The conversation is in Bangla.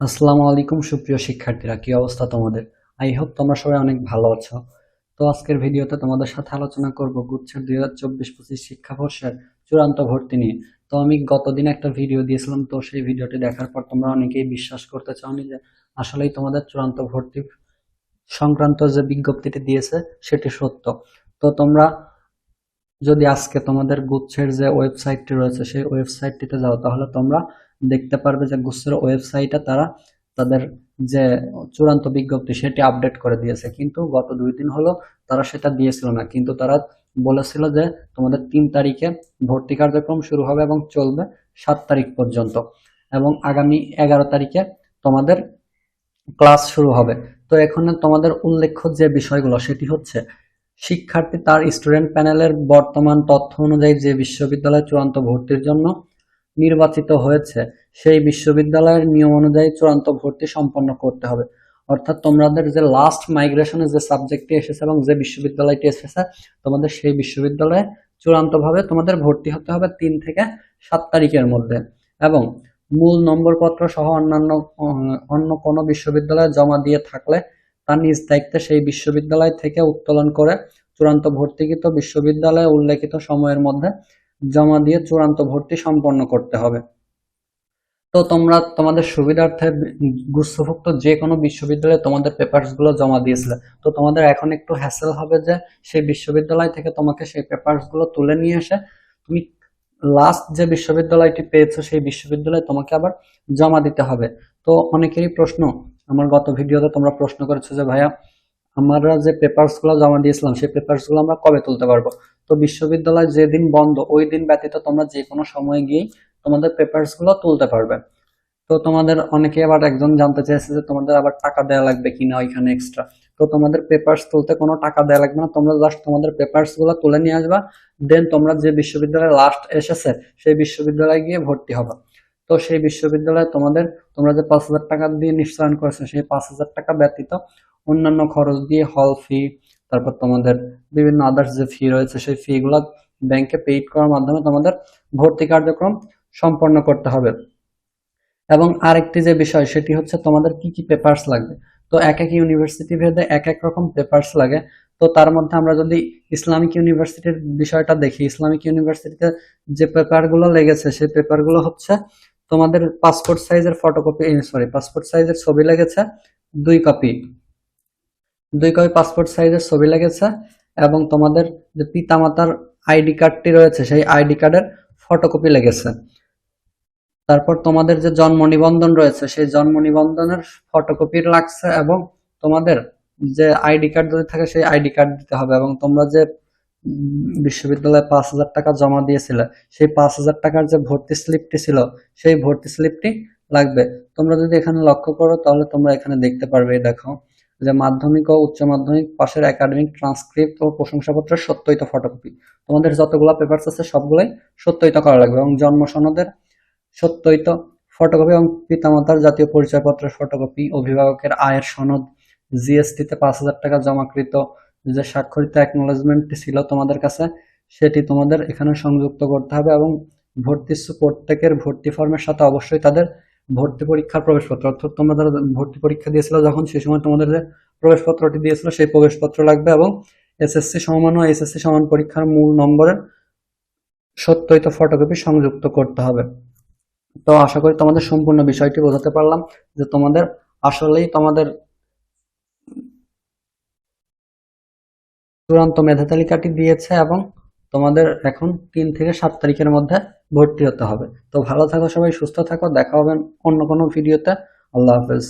আসসালামু আলাইকুম, সুপ্রিয় শিক্ষার্থীরা, কি অবস্থা তোমাদের? আই হোপ তোমরা সবাই অনেক ভালো আছো। তো আজকের ভিডিওতে তোমাদের সাথে আলোচনা করব গুচ্ছের দুই হাজার চব্বিশ পঁচিশ শিক্ষাবর্ষের চূড়ান্ত ভর্তি নিয়ে। তো আমি গতদিন একটা ভিডিও দিয়েছিলাম, তো সেই ভিডিওটি দেখার পর তোমরা অনেকেই বিশ্বাস করতে চাওনি যে আসলেই তোমাদের চূড়ান্ত ভর্তি সংক্রান্ত যে বিজ্ঞপ্তিটি দিয়েছে, সেটি সত্য। তো তোমরা যদি আজকে তোমাদের গুচ্ছের যে ওয়েবসাইটটি রয়েছে, সেই ওয়েবসাইটটিতে যাও, তাহলে তোমরা দেখতে পারবে যে গুচ্ছের ওয়েবসাইটে তারা তাদের যে চূড়ান্ত বিজ্ঞপ্তি সেটি আপডেট করে দিয়েছে। কিন্তু গত দুই দিন হলো তারা সেটা দিয়েছিল না। কিন্তু তারা বলেছিল যে তোমাদের তিন তারিখে ভর্তি কার্যক্রম শুরু হবে এবং চলবে সাত তারিখ পর্যন্ত এবং আগামী এগারো তারিখে তোমাদের ক্লাস শুরু হবে। তো এখানে তোমাদের উল্লেখ্য যে বিষয়গুলো সেটি হচ্ছে, শিক্ষার্থী তার স্টুডেন্ট প্যানেলের বর্তমান তথ্য অনুযায়ী যে বিশ্ববিদ্যালয়ে চূড়ান্ত ভর্তির জন্য নির্বাচিত হয়েছে, সেই বিশ্ববিদ্যালয়ের নিয়ম অনুযায়ী চূড়ান্ত ভর্তি সম্পন্ন করতে হবে। অর্থাৎ তোমাদের যে লাস্ট মাইগ্রেশনে যে সাবজেক্টটি এসেছে এবং যে বিশ্ববিদ্যালয়টি এসেছে, তোমাদের সেই বিশ্ববিদ্যালয়ে চূড়ান্তভাবে তোমাদের ভর্তি হতে হবে তিন থেকে সাত তারিখের মধ্যে। এবং মূল নম্বরপত্র সহ অন্যান্য, অন্য কোনো বিশ্ববিদ্যালয়ে জমা দিয়ে থাকলে তার নিজ দায়িত্বে সেই বিশ্ববিদ্যালয় থেকে উত্তোলন করে চূড়ান্ত ভর্তিকৃত বিশ্ববিদ্যালয়ে উল্লেখিত সময়ের মধ্যে জমা দিয়ে চূড়ান্ত ভর্তি সম্পন্ন করতে হবে। তো তোমরা, তোমাদের সুবিধার্থে গুচ্ছভুক্ত যে কোনো বিশ্ববিদ্যালয়ে তোমাদের পেপারসগুলো জমা দিয়েছিলে। তো তোমাদের এখন একটু হ্যাসেল হবে যে সেই বিশ্ববিদ্যালয় থেকে তোমাকে সেই পেপারসগুলো তুলে নিয়ে এসে তুমি লাস্ট যে বিশ্ববিদ্যালয়টি পেয়েছ সেই বিশ্ববিদ্যালয়ে তোমাকে আবার জমা দিতে হবে। তো অনেকেরই প্রশ্ন, আমার গত ভিডিওতে তোমরা প্রশ্ন করেছ যে ভাইয়া, আমরা যে পেপারসগুলো জমা দিয়েছিলাম সেই পেপারসগুলো আমরা কবে তুলতে পারব? তো বিশ্ববিদ্যালয় যেদিন বন্ধ, ওই দিন ব্যতীত তোমরা যে কোনো সময় গিয়ে তোমাদের পেপারসগুলো তুলতে পারবে। তো তোমাদের অনেকে আবার একজন জানতে চাইছে যে তোমাদের আবার টাকা দেওয়া লাগবে কিনা ওইখানে এক্সট্রা তো তোমাদের পেপারস তুলতে কোনো টাকা দেওয়া লাগবে না, তোমরা জাস্ট তোমাদের পেপারসগুলো তুলে নিয়ে আসবা দেন তোমরা যে বিশ্ববিদ্যালয়ে লাস্ট এসেছে, সেই বিশ্ববিদ্যালয়ে গিয়ে ভর্তি হবা। তো সেই বিশ্ববিদ্যালয়ে তোমাদের, তোমরা যে পাঁচ হাজার টাকা দিয়ে নিশ্চয়ন করেছ, সেই পাঁচ হাজার টাকা ব্যতীত অন্যান্য খরচ দিয়ে হল ফি তারপর তোমাদের বিভিন্ন আদার্স যে ফি রয়েছে, সেই ফি গুলো ব্যাংকে পেইড করার মাধ্যমে তোমাদের ভর্তি কার্যক্রম সম্পন্ন করতে হবে। এবং আরেকটি যে বিষয়, সেটি হচ্ছে তোমাদের কি কি পেপারস লাগবে? তো এক এক ইউনিভার্সিটি ভেদে এক এক রকম পেপারস লাগে। তো তার মধ্যে আমরা যদি ইসলামিক ইউনিভার্সিটির বিষয়টা দেখি, ইসলামিক ইউনিভার্সিটিতে যে পেপারগুলো লেগেছে, সেই পেপারগুলো হচ্ছে তোমাদের পাসপোর্ট সাইজের ফটোকপি সরি পাসপোর্ট সাইজের ছবি লেগেছে দুই কপি দুই কপি পাসপোর্ট সাইজের ছবি লেগেছে। এবং তোমাদের যে পিতামাতার আইডি কার্ডটি রয়েছে, সেই আইডি কার্ডের ফটোকপি লেগেছে। তারপর তোমাদের যে জন্ম নিবন্ধন রয়েছে, সেই জন্ম নিবন্ধনের ফটোকপি লাগছে এবং তোমাদের যে আইডি কার্ড যদি থাকে, সেই আইডি কার্ড দিতে হবে এবং তোমরা যে বিশ্ববিদ্যালয়ে পাঁচ হাজার টাকা জমা দিয়েছিলে, সেই পাঁচ হাজার টাকার যে ভর্তি স্লিপটি ছিল, সেই ভর্তি স্লিপটি লাগবে। তোমরা যদি এখানে লক্ষ্য করো, তাহলে তোমরা এখানে দেখতে পারবে দেখো। যে মাধ্যমিক ও উচ্চ মাধ্যমিক পাশের একাডেমিক ট্রান্সক্রিপ্ট ও প্রশংসাপত্রের সত্যইত ফটোকপি তোমাদের যতগুলো পেপারস আছে, সবগুলোই সত্যইত করা লাগবে এবং জন্ম সনদের সত্যইত ফটোকপি এবং পিতামাতার জাতীয় পরিচয়পত্রের ফটোকপি অভিভাবকের আয়ের সনদ জিএসটিতে পাঁচ হাজার টাকা জমাকৃত যে স্বাক্ষরিত অ্যাকনোলেজমেন্টটি ছিল তোমাদের কাছে, সেটি তোমাদের এখানে সংযুক্ত করতে হবে এবং ভর্তি প্রত্যেকের ভর্তি ফর্মের সাথে অবশ্যই তাদের ভর্তি পরীক্ষার প্রবেশপত্র, অর্থাৎ তোমরা যারা ভর্তি পরীক্ষা দিয়েছিল যখন সেই সময় তোমাদের যে প্রবেশপত্রটি দিয়েছিল সেই প্রবেশপত্র লাগবে এবং এসএসসি সমান ও এসএসসি সমান পরীক্ষার মূল নম্বরের সত্যইত ফটোকপি সংযুক্ত করতে হবে। তো আশা করি তোমাদের সম্পূর্ণ বিষয়টি বোঝাতে পারলাম যে তোমাদের আসলেই তোমাদের চূড়ান্ত মেধা তালিকাটি দিয়েছে এবং তোমাদের এখন তিন থেকে সাত তারিখের মধ্যে ভর্তি হতে হবে। তো ভালো থাকো সবাই, সুস্থ থাকো, দেখা হবে অন্য কোনো ভিডিওতে। আল্লাহ হাফেজ।